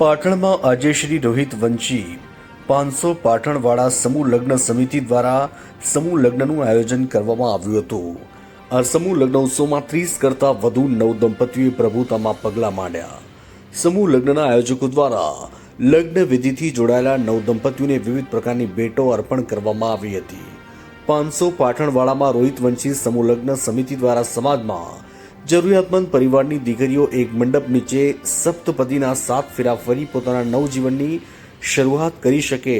પાટણમાં આજે શ્રી રોહિત વંશી, પાંચસો પાટણવાળા સમૂહ લગ્ન સમિતિ દ્વારા સમૂહ લગ્નનું આયોજન કરવામાં આવ્યું હતું. આ સમૂહ લગ્ન ઉત્સવમાં ત્રીસ કરતાં વધુ નવ દંપતીઓએ પ્રભુતામાં પગલાં માંડ્યા. સમૂહ લગ્નના આયોજકો દ્વારા લગ્ન વિધિથી જોડાયેલા નવ દંપતીઓને વિવિધ પ્રકારની ભેટો અર્પણ કરવામાં આવી હતી. પાંચસો પાટણવાળામાં રોહિત વંશી સમૂહ લગ્ન સમિતિ દ્વારા સમાજમાં જરૂરિયાતમંદ પરિવારની દીકરીઓ એક મંડપ નીચે સપ્તપદીના સાત ફેરા ફરી પોતાના નવજીવનની શરૂઆત કરી શકે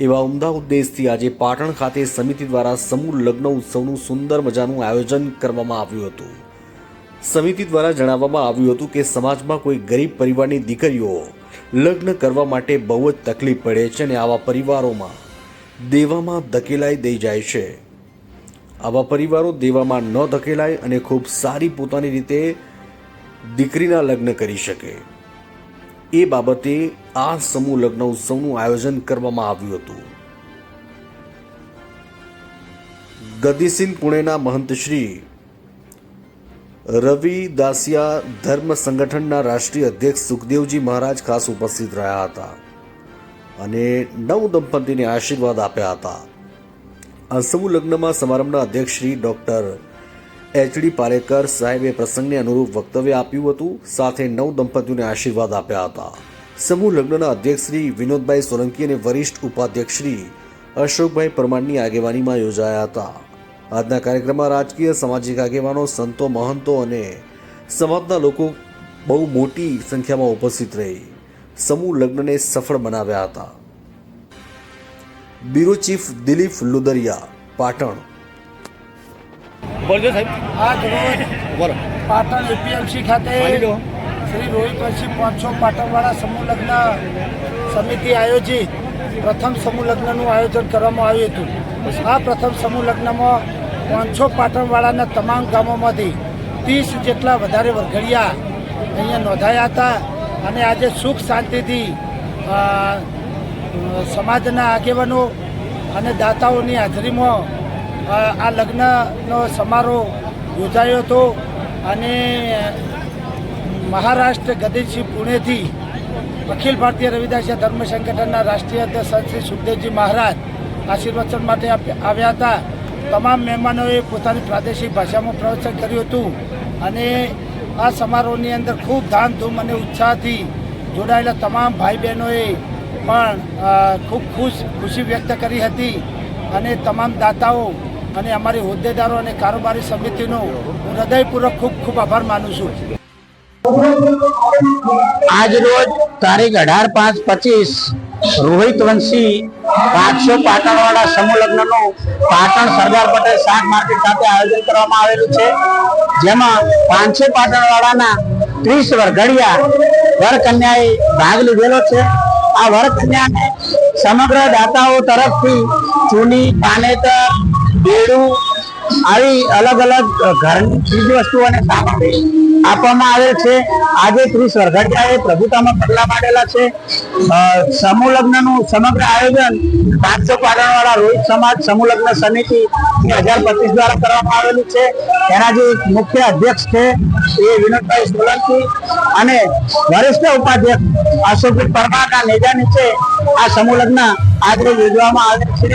એવા ઉમદા ઉદ્દેશથી આજે પાટણ ખાતે સમિતિ દ્વારા સમૂહ લગ્ન ઉત્સવનું સુંદર મજાનું આયોજન કરવામાં આવ્યું હતું. સમિતિ દ્વારા જણાવવામાં આવ્યું હતું કે સમાજમાં કોઈ ગરીબ પરિવારની દીકરીઓ લગ્ન કરવા માટે બહુ જ તકલીફ પડે છે અને આવા પરિવારોમાં દેવામાં ધકેલાઈ દઈ જાય છે. આવા પરિવારો દેવામાં ન ધકેલાય અને ખૂબ સારી પોતાની રીતે દીકરીના લગ્ન કરી શકે. એ બાબતે આ સમૂહ લગ્ન ઉત્સવનું આયોજન કરવામાં આવ્યું હતું. ગદીસિન પુણેના મહંત શ્રી રવિ દાસિયા ધર્મ સંગઠનના રાષ્ટ્રીય અધ્યક્ષ સુખદેવજી મહારાજ ખાસ ઉપસ્થિત રહ્યા હતા અને નવ દંપતીને આશીર્વાદ આપ્યા હતા. આ સમૂહ લગ્નમાં સમારંભના અધ્યક્ષ શ્રી એચ એચડી પારેકર સાહેબે પ્રસંગને અનુરૂપ વક્તવ્ય આપ્યું હતું. સાથે નવ દંપતીઓને આશીર્વાદ આપ્યા હતા. સમૂહ લગ્નના અધ્યક્ષ શ્રી વિનોદભાઈ સોલંકી અને વરિષ્ઠ ઉપાધ્યક્ષ શ્રી અશોકભાઈ પરમારની આગેવાનીમાં યોજાયા હતા. આજના કાર્યક્રમમાં રાજકીય, સામાજિક આગેવાનો, સંતો, મહંતો અને સમાજના લોકો બહુ મોટી સંખ્યામાં ઉપસ્થિત રહી. સમૂહ લગ્નને સફળ બનાવ્યા હતા. Bureau chief Dilip Ludariya Patan. બોલજો સાહેબ. આજ રોજ બોલો. પાટણ એપીએમસી ખાતે શ્રી રોહિત વંશી પાંચસો પાટણવાળા સમૂહ લગ્ન સમિતિ આયોજિત પ્રથમ સમૂહ લગ્નનું આયોજન કરવામાં આવ્યું હતું. આ પ્રથમ સમૂહ લગ્નમાં પાંચસો પાટણવાળાના તમામ ગામોમાંથી ત્રીસ જેટલા વધારે વરઘડિયા અહીંયા નોંધાયા હતા. અને આજે સુખ શાંતિથી સમાજના આગેવાનો અને દાતાઓની હાજરીમાં આ લગ્નનો સમારોહ યોજાયો હતો અને મહારાષ્ટ્ર ગદીસિંહ પુણેથી અખિલ ભારતીય રવિદાસિયા ધર્મ સંગઠનના રાષ્ટ્રીય અધ્યક્ષ શ્રી સુખદેવજી મહારાજ આશીર્વચન માટે આવ્યા હતા. તમામ મહેમાનોએ પોતાની પ્રાદેશિક ભાષામાં પ્રવચન કર્યું હતું અને આ સમારોહની અંદર ખૂબ ધામધૂમ અને ઉત્સાહથી જોડાયેલા તમામ ભાઈ બહેનોએ પણ ખૂબ ખુશ, ખુશી વ્યક્ત કરી હતી અને તમામ દાતાઓ અને અમારી હોદ્દેદારો અને કારોબારી સમિતિનો હું હૃદયપૂર્વક ખૂબ ખૂબ આભાર માનું છું. આજ રોજ તારીખ અઢાર પાંચ પચીસ રોહિત વંશી પાંચસો પાટણવાળા સમૂહ લગ્નનું પાટણ સરદાર પટેલ શાક માર્કેટ ખાતે આયોજન કરવામાં આવેલું છે. જેમાં પાંચસો પાટણવાળાના ત્રીસ વરઘડિયા વર કન્યાએ ભાગ લીધેલો છે. આ વર્ષ કન્યાને સમગ્ર દાતાઓ તરફથી ચૂની પાનેતર બેડું આવી અલગ અલગ ઘરની ચીજ વસ્તુઓને સામગ્રી આપવામાં આવેલ છે. આજે ત્રીસ વરઘડિયાએ પ્રભુતામાં પગલા પાડેલા છે. સમૂહ લગ્નનું સમગ્ર આયોજન પાંચસો પાટણવાળા રોહિત સમાજ સમૂહ લગ્ન સમિતિ બે હજાર પચીસ દ્વારા કરવામાં આવેલું છે. એના જે મુખ્ય અધ્યક્ષ છે એ વિનોદભાઈ સોલંકી અને વરિષ્ઠ ઉપાધ્યક્ષ અશોકભાઈ પરમારના નેજા નીચે આ સમૂહ લગ્ન આજે યોજવામાં આવે છે.